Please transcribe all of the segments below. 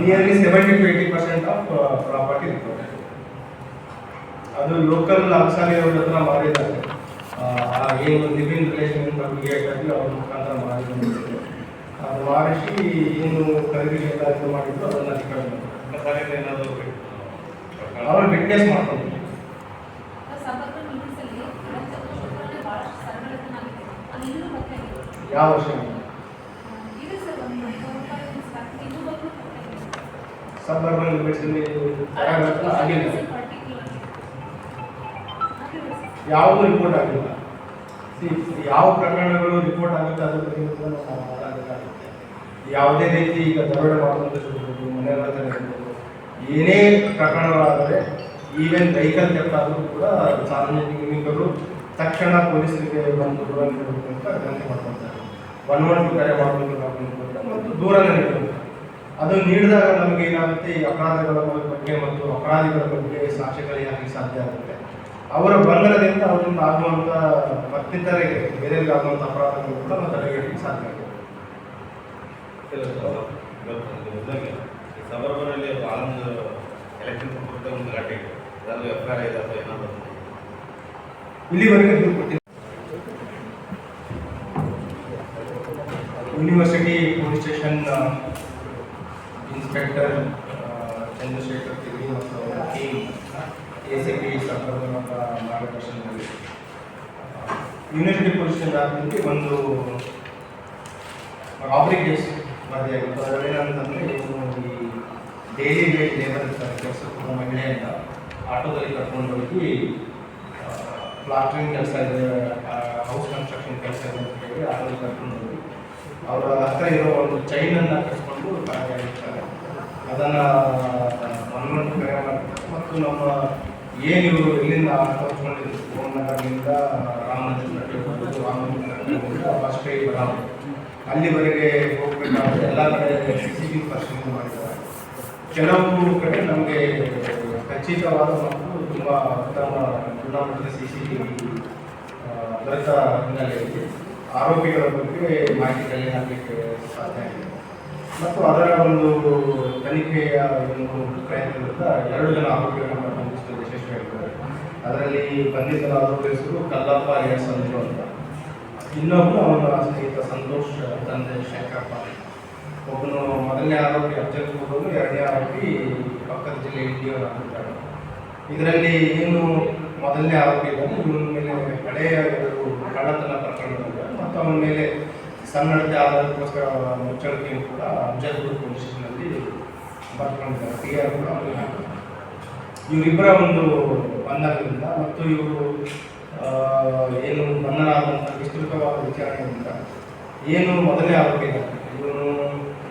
Nearly seventy to eighty percent of property ಇರ್ತದೆ ಅದು local ಅಕ್ಸಾಲಿ ಅವ್ರ ಹತ್ರ ಮಾಡಿದ್ದಾರೆ. ಏನು ಲಿವಿಂಗ್ ರಿಲೇಷನ್ ಬಗ್ಗೆ ಕಟ್ಟಿ ಅವ್ರ ಮುಖಾಂತರ ಮಾಡಿದ್ರು ಅದು ಮಾಡಿಸಿ ಏನು ಖರೀದಿ ಎಲ್ಲ ಮಾಡಿದ್ರು ಅದನ್ನ ರಿಕಾರ್ಡ್ ಮಾಡಿದ್ರು. ಏನಾದರೂ ಅವ್ರು ವಿಟ್ನೆಸ್ ಮಾಡ್ಕೊಂಡು ಯಾವ ಯೂನಿಟ್ಸಲ್ಲಿ ಚತುಷ್ಪಥದಲ್ಲಿ ಭಾಳಷ್ಟು ಸರಳತನಾಗಿದೆ ಅದು ಇನ್ನೂ ಮತ್ತೆ ಯಾವ ವರ್ಷ ಇದೆ ಸರ್ ಒಂದು ಫೋರ್ ಫೈವ್ ಇಯರ್ಸ್ ಬ್ಯಾಕ್ ಇನ್ನೂ ಬಂದು ಸಬರ್ಬನ್ ಲಿಮಿಟ್ಸಲ್ಲಿ ಆಗಿಲ್ಲ ಯಾವುದೂ ರಿಪೋರ್ಟ್ ಆಗಿಲ್ಲ. ಯಾವ ಪ್ರಕರಣಗಳು ರಿಪೋರ್ಟ್ ಆಗುತ್ತೆ ಅದ್ರ ಬಗ್ಗೆ ನಾವು ಮಾತಾಡಬೇಕಾಗುತ್ತೆ ಯಾವುದೇ ರೀತಿ ಈಗ ದರೋಡೆ ಮಾಡುವಂಥದ್ದು ಮನೆಗಳ ಇರ್ಬೋದು ಏನೇ ಪ್ರಕರಣಗಳಾದರೆ ಈವನ್ ವೆಹಿಕಲ್ ಕೆಟ್ಟಾದರೂ ಕೂಡ ಸಾರ್ವಜನಿಕರು ತಕ್ಷಣ ಪೊಲೀಸರಿಗೆ ಬಂದು ದೂರ ನೀಡಬೇಕು ಅಂತ ವಿನಂತಿ ಮಾಡ್ಕೊಳ್ತಾರೆ. ಒನ್ ಒನ್ ಟು ಕರೆ ಮಾಡಬೇಕು ಮತ್ತು ದೂರನೇ ನೀಡಬೇಕು. ಅದು ನೀಡಿದಾಗ ನಮಗೆ ಏನಾಗುತ್ತೆ? ಈ ಅಪರಾಧಗಳ ಬಗ್ಗೆ ಮತ್ತು ಅಪರಾಧಿಗಳ ಬಗ್ಗೆ ಸಾಕ್ಷಿಗಳಿಗಾಗಿ ಸಾಧ್ಯ ಆಗುತ್ತೆ. ಅವರ ಬಂಧನದಿಂದ ಅವರಿಂದ ಆಗುವಂಥ ಮತ್ತಿತರ ಬೇರೆ ಆಗುವಂಥ ಅಪರಾಧಗಳು ಕೂಡ ನಾವು ತಡೆಗಟ್ಟಲಿಕ್ಕೆ ಸಾಧ್ಯ ಆಗುತ್ತೆ. ಸಬರ್ಬನಲ್ಲಿ ಒಂದು ಎಲೆಕ್ಷನ್ ಸಂಬಂಧ ಒಂದು ಗಲಾಟೆ ಇದೆ. ಅದ್ರಲ್ಲಿ ಎಫ್ ಐ ಆರ್ ಇದೆ ಅಥವಾ ಏನಾದರೂ ಇಲ್ಲಿವರೆಗೆ ಕೊಟ್ಟಿಲ್ಲ. University police station inspector Chandrashekhar ತಿರುಗಿ ಮತ್ತು ಅವರ ಟೀಮ್ ಎ ಸಿ ಪಿ ಸಂದರ್ಭದ ಮಾರ್ಗದರ್ಶನದಲ್ಲಿ ಯೂನಿವರ್ಸಿಟಿ ಪೊಲೀಸ್ ಸ್ಟೇಷನ್ ಆದ್ಮೇಲೆ ಒಂದು ರಾಬರಿ ಕೇಸ್ ವರದಿಯಾಗಿತ್ತು ಅದರಲ್ಲಿ ಏನಂತಂದರೆ ಇವನು ಈ ಡೈಲಿ ವೇಟ್ ಲೇಬರ್ ಇರ್ತಾರೆ ಕೆಲಸಕ್ಕೆ ಮಹಿಳೆಯಿಂದ ಆಟೋದಲ್ಲಿ ಕರ್ಕೊಂಡು ಹೋಗಿ ಪ್ಲಾಸ್ಟ್ರಿಂಗ್ ಕೆಲಸ ಇದೆ ಹೌಸ್ ಕನ್ಸ್ಟ್ರಕ್ಷನ್ ಕೆಲಸ ಇದೆ ಅಂತ ಹೇಳಿ ಆಟೋದಲ್ಲಿ ಕರ್ಕೊಂಡು ಹೋಗಿ, ಅವರ ಹತ್ರ ಇರೋ ಒಂದು ಚೈನನ್ನು ಕಟ್ಕೊಂಡು ಕಾರ್ಯಾಗಿರ್ತಾರೆ ಅದನ್ನು ಮನವರಿಕೆ ಮತ್ತು ನಮ್ಮ ಏನು ಇವರು ಇಲ್ಲಿಂದ ಕಲ್ತ್ಕೊಂಡಿದ್ರು ನಗರದಿಂದ ರಾಮನಗರ ರಾಮನಗರದಿಂದ ವಾಜಪೇಯಿ ಬರಾಮ ಅಲ್ಲಿವರೆಗೆ ಹೋಗ್ಬೇಕಾದ್ರೆ ಎಲ್ಲ ಕಡೆ ಸಿ ಸಿ ಟಿ ಪರಿಶೀಲನೆ ಮಾಡಿದ್ದಾರೆ. ಕೆಲವು ಕಡೆ ನಮಗೆ ಖಚಿತವಾದ ಮತ್ತು ತುಂಬ ಉತ್ತಮ ಗುಣಮಟ್ಟದ ಸಿ ಸಿ ಟಿ ದೊರೆತ ಹಿನ್ನೆಲೆಯಲ್ಲಿ ಆರೋಪಿಗಳ ಬಗ್ಗೆ ಮಾಹಿತಿ ಕಲೆ ಹಾಕಲಿಕ್ಕೆ ಸಾಧ್ಯ ಆಗಿದೆ. ಮತ್ತು ಅದರ ಒಂದು ತನಿಖೆಯ ಒಂದು ಪ್ರಯತ್ನದಿಂದ ಎರಡು ಜನ ಆರೋಪಿಗಳನ್ನು ವಿಶೇಷ ಯಶಸ್ವಿಯಾಗಿದ್ದಾರೆ ಅದರಲ್ಲಿ ಬಂಧಿತರಾದ ಹೆಸರು ಕಲ್ಲಪ್ಪ ಎಸ್ ಅಂತ. ಇನ್ನೊಬ್ಬನು ಅವನ ಸ್ನೇಹಿತ ಸಂತೋಷ್ ತಂದೆ ಶಂಕರಪ್ಪ. ಒಬ್ಬನು ಮೊದಲನೇ ಆರೋಪಿ ಅಫ್ಜಲ್ ಕೂಡೋನು ಎರಡನೇ ಆರೋಪಿ ಪಕ್ಕದ ಜಿಲ್ಲೆ ಇಂಡಿಯವರು ಆಗಿರ್ತಾನೆ ಇದರಲ್ಲಿ ಏನು ಮೊದಲನೇ ಆರೋಪಿ ಇದ್ದಾನೆ, ಇವನ ಮೇಲೆ ಹಳೆಯ ಕಳ್ಳತನ ಪ್ರಕರಣ ಮತ್ತು ಅವನ ಮೇಲೆ ಸನ್ನಡತೆ ಆಧಾರಕ್ಕೋಸ್ಕರ ಮುಚ್ಚಳಿಕೆಯನ್ನು ಕೂಡ ಅಫ್ಜಲ್ಪುರ್ ಪೊಲೀಸ್ ಸ್ಟೇಷನಲ್ಲಿ ಬರ್ಕೊಂಡಿದ್ದಾರೆ ಪಿ ಆರ್ ಕೂಡ ಅವರಿಗೆ ಇವರಿಬ್ಬರ ಒಂದು ಬಂಧನದಿಂದ ಮತ್ತು ಇವರು ಏನು ಬಂಧನ ಆದಂಥ ವಿಸ್ತೃತವಾದ ವಿಚಾರಣೆಯಿಂದ ಏನು ಮೊದಲೇ ಆರೋಪಿ ಇವರು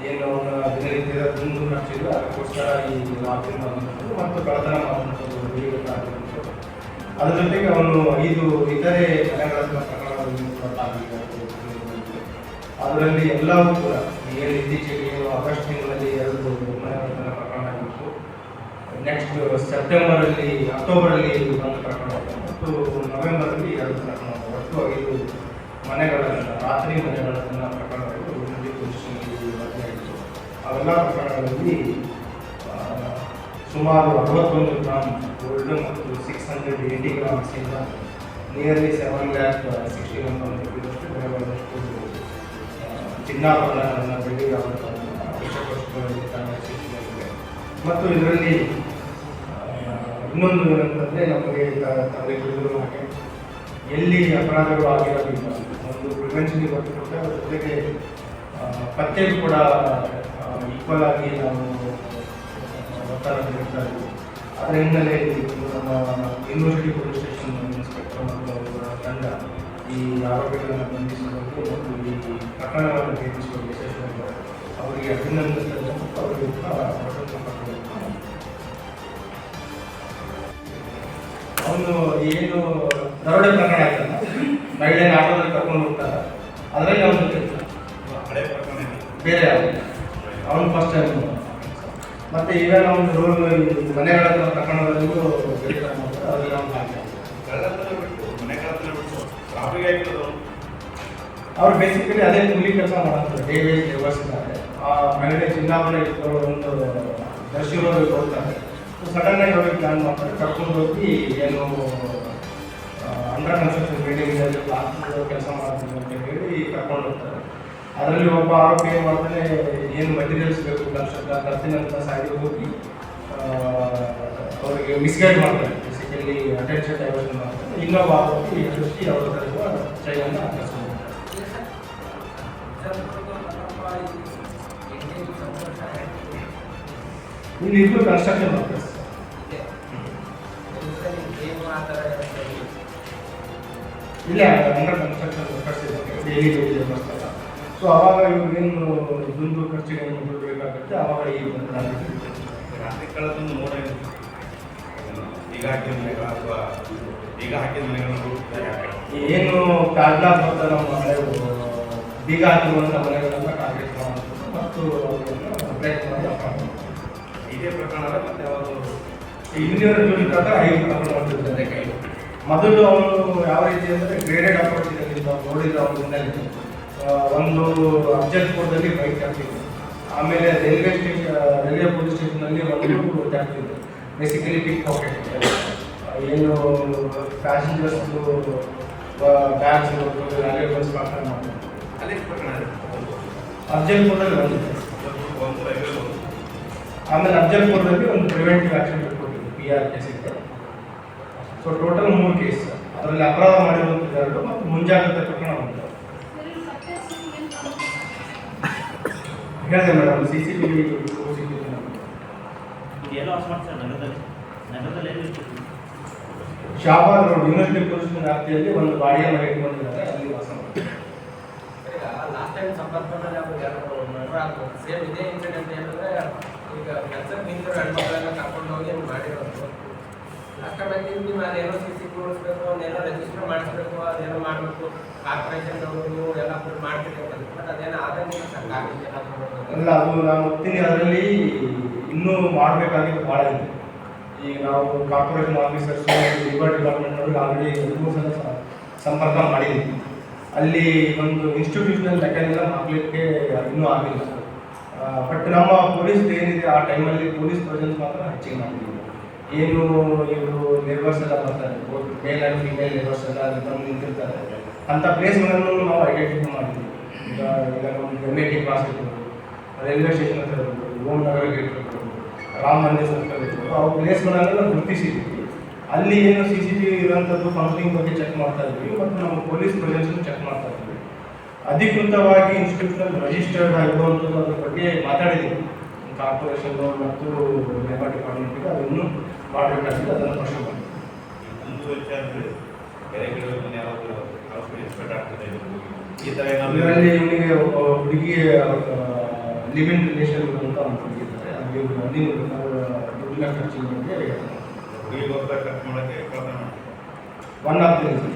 ಏನು ಅವನ ದಿನನಿತ್ಯದ ದುಂದು ಖರ್ಚಿಲ್ಲ ಅದಕ್ಕೋಸ್ಕರ ಈ ಲಾಕಿಂಗ್ ಮಾಡುವಂಥದ್ದು ಮತ್ತು ಕಳ್ಳತನ ಮಾಡುವಂಥದ್ದು ಅದರ ಜೊತೆಗೆ ಅವನು ಐದು ಇತರೆ ಮನೆಗಳ ಪ್ರಕರಣಗಳನ್ನು ಕೂಡ ತಾಗಿದ್ದಾರೆ. ಅದರಲ್ಲಿ ಎಲ್ಲವೂ ಕೂಡ ಈಗ ಇತ್ತೀಚೆಗೆ ಆಗಸ್ಟ್ ತಿಂಗಳಲ್ಲಿ ಎರಡು ಮನೆಗಳ ಪ್ರಕರಣ ಆಗಿತ್ತು. ನೆಕ್ಸ್ಟ್ ಸೆಪ್ಟೆಂಬರಲ್ಲಿ ಅಕ್ಟೋಬರಲ್ಲಿ ಒಂದು ಪ್ರಕರಣ ಮತ್ತು ನವೆಂಬರಲ್ಲಿ ಎರಡು ಪ್ರಕರಣ. ಒಟ್ಟು ಐದು ಮನೆಗಳನ್ನು ರಾತ್ರಿ ಮನೆಗಳನ್ನು ಪ್ರಕರಣಗಳು ಯೂನಿಟಿ ಪೊಸಿಷನ್ನಲ್ಲಿ ವರದಿಯಾಗಿತ್ತು ಅವೆಲ್ಲ ಪ್ರಕರಣಗಳಲ್ಲಿ ಸುಮಾರು ಅರವತ್ತೊಂದು ಗ್ರಾಮ್ ಗೋಲ್ಡ್ ಮತ್ತು six hundred eighty ಗ್ರಾಮ್ಸಿಂದ nearly seven lakh sixty one thousand ಬೆಲೆ ಅಷ್ಟು ಆ, ಚಿನ್ನಾಭರಣಗಳನ್ನು ಬೆಳ್ಳಿ ಆಭರಣಗಳನ್ನು ಮತ್ತು ಇದರಲ್ಲಿ ಇನ್ನೊಂದು ಏನಂತಂದರೆ ನಮಗೆ ತಂದೆ ತಮಗೆ ತಿಳಿದಿರುವ ಹಾಗೆ ಎಲ್ಲಿ ಅಪರಾಧಗಳು ಆಗಿರೋದಿಲ್ಲ. ಒಂದು ಪ್ರಿವೆನ್ಷನ್ ಕೊಟ್ಟರೆ ಅದರ ಜೊತೆಗೆ ಆ, ಪತ್ತೆಗೂ ಕೂಡ ಈಕ್ವಲ್ ಆಗಿ ನಾವು ಆ, ಒತ್ತಡ ನೀಡ್ತಾ ಇದ್ದೀವಿ ಅದರ ಹಿನ್ನೆಲೆಯಲ್ಲಿ ನಮ್ಮ ಯೂನಿವರ್ಸಿಟಿ ಪೊಲೀಸ್ ಸ್ಟೇಷನ್ ಇನ್ಸ್ಪೆಕ್ಟರ್ ಮತ್ತು ಅವರ ತಂಡ ಈ ಆರೋಪಿಗಳನ್ನು ಬಂಧಿಸುವಂತೆ ಮತ್ತು ಈ ಪ್ರಕರಣಗಳನ್ನು ಭೇದಿಸುವ ಯಶಸ್ವಿಯಾಗಿದ್ದಾರೆ ಅವರಿಗೆ ಅಭಿನಂದಿಸ್ತೇನೆ ಮತ್ತು ಅವರಿಗೆ ಅವನು ಏನು ದರೋಡೆ ಪ್ರಕರಣ ಆಯ್ತಲ್ಲ? ಮಹಿಳೆಯ ಆಟೋದಲ್ಲಿ ಕರ್ಕೊಂಡು ಹೋಗ್ತಾರೆ. ಅದರಲ್ಲಿ ಅವನು ಹಳೆ ಪ್ರಕರಣ ಬೇರೆ ಅವನು ಅವನು ಫಸ್ಟ್ ಟೈಮ್ ಮತ್ತೆ ಈವೆನ್ ಅವನು ರೋಲ್ ಮನೆಗಳ ಹತ್ರ ಪ್ರಕರಣದಲ್ಲೂ ಅದರಲ್ಲಿ ಅವನು ಹಾಗೆ. ಅವ್ರು ಬೇಸಿಕಲಿ ಅದೇ ಕೂಲಿ ಕೆಲಸ ಮಾಡ್ತಾರೆ ಡೇ ವೇಜ್ ಲೇಬರ್ಸ್ ಇದ್ದಾರೆ. ಆ ಮಹಿಳೆ ಚಿನ್ನಾಭರಣ ಇಟ್ಕೊಳ್ಳೋ ಒಂದು ದರ್ಶನ ಹೋಗ್ತಾರೆ. ಸಡನ್ ಆಗಿ ಅವ್ರಿಗೆ ಪ್ಲಾನ್ ಮಾಡ್ತಾರೆ. ಕರ್ಕೊಂಡು ಹೋಗಿ ಏನು ಅಂಡರ್ ಕನ್ಸ್ಟ್ರಕ್ಷನ್ ಬಿಲ್ಡಿಂಗ್ ಕೆಲಸ ಮಾಡ್ತೀನಿ ಅಂತ ಹೇಳಿ ಕರ್ಕೊಂಡು ಹೋಗ್ತಾರೆ. ಅದರಲ್ಲಿ ಒಬ್ಬ ಆರೋಪಿ ಏನು ಮಾಡ್ತಾನೆ, ಏನು ಮಟೀರಿಯಲ್ಸ್ ಬೇಕು ಕನ್ಸ್ಟ್ರಕ್ಷನ್ ಅಂತ ಸಾಗಿ ಹೋಗಿ ಅವರಿಗೆ ಮಿಸ್ಗೈಡ್ ಮಾಡ್ತಾರೆ ಬೇಸಿಕಲಿ ಅಟೆನ್ಷನ್ ಡೈವರ್ಷನ್ ಮಾಡ್ತಾರೆ. ಇನ್ನೊಬ್ಬ ಆರೋಪಿ ಎದುರಿಸಿ ಅವರ ತರುವ ಚೈನನ್ನು ಕರ್ಸ್ಕೊಂಡು ಹೋಗ್ತಾರೆ. ಇಲ್ಲಿ ಇಬ್ಬರು ಕನ್ಸ್ಟ್ರಕ್ಷನ್ ಮಾಡ್ತಾರೆ. ಇಲ್ಲ ಇಲ್ಲೇ under construction workers daily duty ಮಾಡ್ತಾರೆ. ಸೊ ಅವಾಗ ಇವ್ರಿಗೇನು ಇದೊಂದು ಖರ್ಚಿಗೆ ಏನು ದುಡ್ಡು ಬೇಕಾಗುತ್ತೆ, ಅವಾಗ ಈ ಒಂದು ರಾತ್ರಿ ಕಳೆದೊಂದು ಇದೆ. ಈಗ ಹಾಕಿದ ಮನೆಗಳ ಅಥವಾ ಈಗ ಹಾಕಿದ ಮನೆಗಳನ್ನು ಹುಡುಕ್ತಾರೆ ಏನು ಕಾರಣ ಬಂದ ನಮ್ಮ ಮನೆ ಬೀಗ ಹಾಕಿರುವಂಥ ಮನೆಗಳನ್ನು ಟಾರ್ಗೆಟ್ ಮಾಡುವಂಥದ್ದು ಮತ್ತು ಪ್ರಯತ್ನ ಇದೇ ಪ್ರಕರಣ ಮತ್ತೆ ಯಾವುದು? ಇಂಜಿನಿಯರ್ ಪ್ರಕಾರ ಐದು ಪ್ರಕರಣ ಮಾಡ್ತಿದ್ದಾರೆ ಕೈ ಮೊದಲು ಅವನು ಯಾವ ರೀತಿ ಅಂದರೆ ಗ್ರೇಡೆಡ್ ಅಪ್ರೋಚ್ ಇದೆ ನಾವು ನೋಡಿದ್ರೆ ಅವನ ಹಿನ್ನೆಲೆ ಒಂದು ಅಫ್ಜಲ್ಪುರದಲ್ಲಿ ಬೈಕ್ ಹಾಕಿದ್ರು ಆಮೇಲೆ ರೈಲ್ವೆ ಸ್ಟೇಷನ್ ರೈಲ್ವೆ ಪೊಲೀಸ್ ಸ್ಟೇಷನಲ್ಲಿ ಒಂದು ಜಾಗ್ತಿದ್ರು ಬೇಸಿಕಲಿ ಪಿಕ್ ಪಾಕೆಟ್ ಏನು ಪ್ಯಾಸೆಂಜರ್ಸ್ ಬ್ಯಾಗ್ಸ್ ವ್ಯಾಲ್ಯೂಬಲ್ಸ್ ಪಾರ್ಸಲ್ ಮಾಡ್ತಾರೆ. ಅಫ್ಜಲ್ಪುರದಲ್ಲಿ ಬಂದಿದೆ. ಆಮೇಲೆ ಅಫ್ಜಲ್ಪುರದಲ್ಲಿ ಒಂದು ಪ್ರಿವೆಂಟಿವ್ ಆಕ್ಷನ್ ಕೊಟ್ಟಿದ್ದು ಪಿ ಆರ್ ಕೆ ಇದೆ ಸೊ ಟೋಟಲ್ ಮೂರು ಕೇಸ್ ಅದರಲ್ಲಿ ಅಪರಾಧ ಮಾಡಿರುವಂಥದ್ದು ಎರಡು ಮತ್ತು ಮುಂಜಾಗ್ರತೆ ಪ್ರಕರಣ ಒಂದು? ಹೇಳಿದೆ madam C C T V ಮಾಡ್ತಾರೆ ನಗರದಲ್ಲಿ. ನಗರದಲ್ಲಿ ಎಲ್ಲಿ ಶಾಬಾದ್ ರೋಡ್ ಯೂನಿವರ್ಸಿಟಿ ಪೊಲೀಸ್ ವ್ಯಾಪ್ತಿಯಲ್ಲಿ ಒಂದು ಬಾಡಿಯ ಮನೆ ಇಟ್ಕೊಂಡಿದ್ದಾರೆ ಅಲ್ಲಿ ವಾಸ ಮಾಡ್ತಾರೆ. ಲಾಸ್ಟ್ ಟೈಮ್ ಸಂಪರ್ಕದಲ್ಲಿ ಅವ್ರು ಯಾರು ಸೇಮ್ ಇದೇ ಇನ್ಸಿಡೆಂಟ್ ಏನಂದ್ರೆ ಈಗ ಕೆಲಸಕ್ಕೆ ನಿಂತಿರೋ ಹೆಣ್ಮಕ್ಳೆಲ್ಲ ಕರ್ಕೊಂಡು ಹೋಗಿ ಹಿಂಗ್ ಮಾಡಿರೋದು ಲಾಸ್ಟ್ ಟೈಮ್ ಆಗಿ ನೀವು ಅದೇನೋ ಸಿ ಸಿ ಕೂಡಿಸ್ಬೇಕು ಅದೇನೋ ರಿಜಿಸ್ಟರ್ ಮಾಡಿಸ್ಬೇಕು ಅದೇನೋ ಮಾಡಬೇಕು ಕಾರ್ಪೊರೇಷನ್ ನೀವು ಎಲ್ಲ ಫುಲ್ ಮಾಡ್ತಿರ್ಬೇಕು ಬಟ್ ಅದೇನೋ ಆದಂಗೆ ಅದು ನಾನು ಅದರಲ್ಲಿ ಇನ್ನೂ ಮಾಡಬೇಕಾಗಿದ್ದು ಭಾಳ ಇದೆ. ಈಗ ನಾವು ಕಾರ್ಪೊರೇಷನ್ ಆಫೀಸರ್ಸ್ ಡಿಪಾರ್ಟ್ಮೆಂಟ್ ಡಿಪಾರ್ಟ್ಮೆಂಟ್ನವ್ರಿಗೆ ಆಲ್ರೆಡಿ ಮೂರು ಸಂಪರ್ಕ ಮಾಡಿದ್ದೀವಿ ಅಲ್ಲಿ ಒಂದು ಇನ್ಸ್ಟಿಟ್ಯೂಷನಲ್ ಮೆಕ್ಯಾನಿಸಮ್ ಆಗಲಿಕ್ಕೆ ಇನ್ನೂ ಆಗಿಲ್ಲ. ಬಟ್ ನಮ್ಮ ಪೊಲೀಸ್ ಏನಿದೆ, ಆ ಟೈಮಲ್ಲಿ ಪೊಲೀಸ್ ಪ್ರೆಸೆನ್ಸ್ ಮಾತ್ರ ಹೆಚ್ಚಿಗೆ ಮಾಡಿದ್ದೀವಿ ಏನು ಇವರು ಲೇಬರ್ಸ್ ಎಲ್ಲ ಬರ್ತಾರೆ. ಮೇಲ್ ಆ್ಯಂಡ್ ಫಿಮೇಲ್ ಲೇಬರ್ಸ್ ಎಲ್ಲ ಅಲ್ಲಿ ಬಂದು ನಿಂತಿರ್ತಾರೆ ಅಂಥ ಪ್ಲೇಸ್ಗಳನ್ನು ನಾವು ಐಡೆಂಟಿಫೈ ಮಾಡಿದ್ದೀವಿ ಈಗ ಈಗ ನಮ್ಗೆ ಎಂ ಎ ಟಿ ಕ್ಲಾಸ್ ಇರ್ಬೋದು ರೈಲ್ವೆ ಸ್ಟೇಷನ್ ಹತ್ರ ಇರ್ಬೋದು ಓಮ್ ಇರ್ಬೋದು. ರಾಮ ಮಂದಿರ ಸರ್ಕಲ್ ಇರ್ಬೋದು ಆ ಪ್ಲೇಸ್ಗಳನ್ನೆಲ್ಲ ಗುರುತಿಸಿದ್ವಿ ಅಲ್ಲಿ ಏನು ಸಿ ಸಿ ಟಿ ವಿ ಇರುವಂಥದ್ದು ಫಂಕ್ಷನಿಂಗ್ ಬಗ್ಗೆ ಚೆಕ್ ಮಾಡ್ತಾ ಇದ್ವಿ ಮತ್ತು ನಮ್ಮ ಪೊಲೀಸ್ ಪ್ರೆಸೆನ್ಸನ್ನು ಚೆಕ್ ಮಾಡ್ತಾ ಇದ್ವಿ. ಅಧಿಕೃತವಾಗಿ ಇನ್ಸ್ಟಿಟ್ಯೂಷನಲ್ ರಿಜಿಸ್ಟರ್ಡ್ ಆಗಿರುವಂಥದ್ದು ಅದ್ರ ಬಗ್ಗೆ ಮಾತಾಡಿದ್ದೀವಿ ಕಾರ್ಪೊರೇಷನ್ ಮತ್ತು ಲೇಬರ್ ಡಿಪಾರ್ಟ್ಮೆಂಟ್ಗೆ ಅದನ್ನು ಮಾಡಬೇಕಾಗಿದೆ ಅದನ್ನು ಪ್ರಶ್ನೆ ಮಾಡಿ ಇದರಲ್ಲಿ ಇವನಿಗೆ ಹುಡುಗಿ ಲಿವಿಂಗ್ ರಿಲೇಷನ್ ಅಂತ ಒಂದು ಹುಡುಗಿ ಇದ್ದಾರೆ ಅಲ್ಲಿ ಅಲ್ಲಿ ದುಡ್ಡಿನ ಖರ್ಚಿನ ಬಗ್ಗೆ ಖರ್ಚು ಮಾಡೋಕ್ಕೆ ಒನ್ ಆಫ್ ದಿ ರೀಸನ್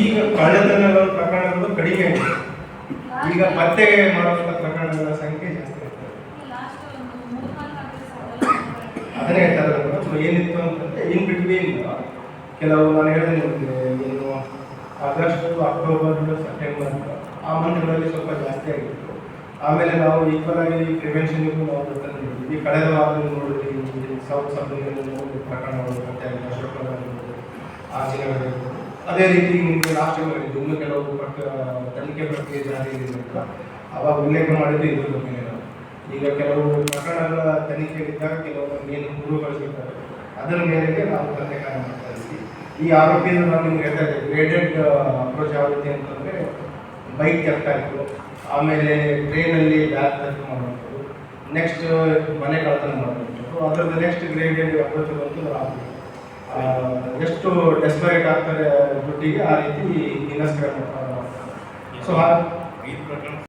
ಈಗ ಕಳೆದ ಪ್ರಕರಣಗಳು ಕಡಿಮೆ ಈಗ ಪತ್ತೆ ಮಾಡುವಂಥ ಪ್ರಕರಣಗಳ ಸಂಖ್ಯೆ ಜಾಸ್ತಿ ಆಗ್ತದೆ ಅದನ್ನೇ ಹೇಳ್ತಾರೆ ಮೇಡಮ್ ಏನಿತ್ತು ಅಂತಂದರೆ ಇನ್ ಬಿಟ್ವೀನ್ ಕೆಲವು ನಾನು ಹೇಳಿದೆ ನಿಮಗೆ, ಏನು ಆಗಸ್ಟ್, ಅಕ್ಟೋಬರ್ ಸೆಪ್ಟೆಂಬರ್ ಅಂತ. ಆ ಮಂತ್ಗಳಲ್ಲಿ ಸ್ವಲ್ಪ ಜಾಸ್ತಿ ಆಗಿತ್ತು. ಆಮೇಲೆ ನಾವು ಈಕ್ವಲ್ ಆಗಿ ಪ್ರಿವೆನ್ಷನ್ಗೂ ನಾವು ತಂದಿದ್ವಿ ಕಳೆದ ವಾರದಲ್ಲಿ ನೋಡಿದ್ವಿ ಸೌತ್ ಸಬ್ನಲ್ಲಿ ಪ್ರಕರಣಗಳು ಮತ್ತೆ ಅಶೋಕ್ ಆ ಇರ್ಬೋದು. ಅದೇ ರೀತಿ ನಿಮಗೆ ಲಾಸ್ಟ್ ಟೈಮ್ ಇನ್ನೂ ಕೆಲವು ಪಟ್ಟ, ತನಿಖೆ ಪ್ರಕ್ರಿಯೆ ಜಾರಿ ಅಂತ. ಅವಾಗ ಉಲ್ಲೇಖ ಮಾಡಿದ್ದು ಇದ್ರ ಬಗ್ಗೆ ಈಗ ಕೆಲವು ಪ್ರಕರಣಗಳ ತನಿಖೆ ಇದ್ದಾಗ ಕೆಲವು ಏನು ಪೂರ್ವಗೊಳಿಸಿರ್ತಾರೆ ಅದರ ಮೇರೆಗೆ ನಾವು ಕಾರ್ಯ ಮಾಡ್ತಾ ಈ ಆರೋಪಿಯನ್ನು ನಾವು ನಿಮ್ಗೆ ಹೇಳ್ತಾ ಇದ್ದೀವಿ. ಗ್ರೇಡೆಡ್ ಅಪ್ರೋಚ್ ಆಗುತ್ತೆ ಅಂತಂದರೆ ಬೈಕ್ ತೆಫ್ಟ್ ಆಯಿತು ಆಮೇಲೆ ಟ್ರೈನಲ್ಲಿ ಬ್ಯಾಗ್ ತೆಫ್ಟ್ ಮಾಡುವಂಥದ್ದು ನೆಕ್ಸ್ಟ್ ಮನೆ ಕಳ್ತನ ಮಾಡುವಂಥದ್ದು ಅದರದ್ದು ನೆಕ್ಸ್ಟ್ ಗ್ರೇಡೆಡ್ ಅಪ್ರೋಚ್ ಬಂತು ಆ, ಎಷ್ಟು ಡೆಸ್ಪರೇಟ್ ಆಗ್ತಾರೆ ದುಡ್ಡಿಗೆ ಆ ರೀತಿ ಮಾಡ್ತಾರೆ ಸೊ ಹಾಗೆ